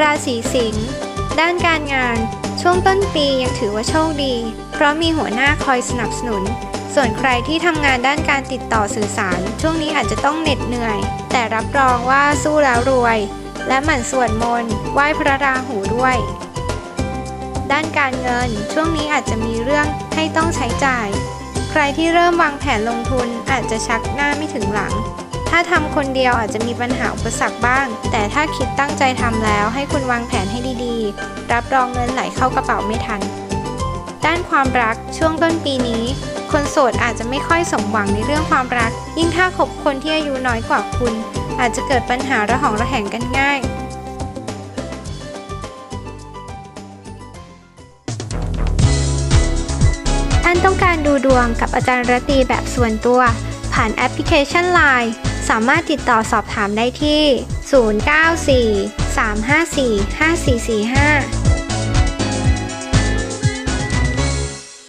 ราศีสิงห์ด้านการงาน ช่วงต้นปียังถือว่าโชคดี เพราะมีหัวหน้าคอยสนับสนุน ส่วนใครที่ทำงานด้านการติดต่อสื่อสาร ช่วงนี้อาจจะต้องเหน็ดเหนื่อย แต่รับรองว่าสู้แล้วรวย และหมั่นสวดมนต์ไหว้พระราหูด้วย ด้านการเงิน ช่วงนี้อาจจะมีเรื่องให้ต้องใช้จ่าย ใครที่เริ่มวางแผนลงทุนอาจจะชักหน้าไม่ถึงหลัง ถ้าทำคนเดียวอาจจะมีปัญหาอุปสรรคบ้าง แต่ถ้าคิดตั้งใจทำแล้วให้คุณวางแผนให้ดีๆ รับรองเงินไหลเข้ากระเป๋าไม่ทัน ด้านความรักช่วงต้นปีนี้ คนโสดอาจจะไม่ค่อยสมหวังในเรื่องความรัก ยิ่งถ้าคบคนที่อายุน้อยกว่าคุณ อาจจะเกิดปัญหาระหองระแหงกันง่ายท่านต้องการดูดวงกับอาจารย์รตีแบบส่วนตัว ผ่านแอปพลิเคชัน Line สามารถติดต่อสอบถามได้ที่ 094 354 5445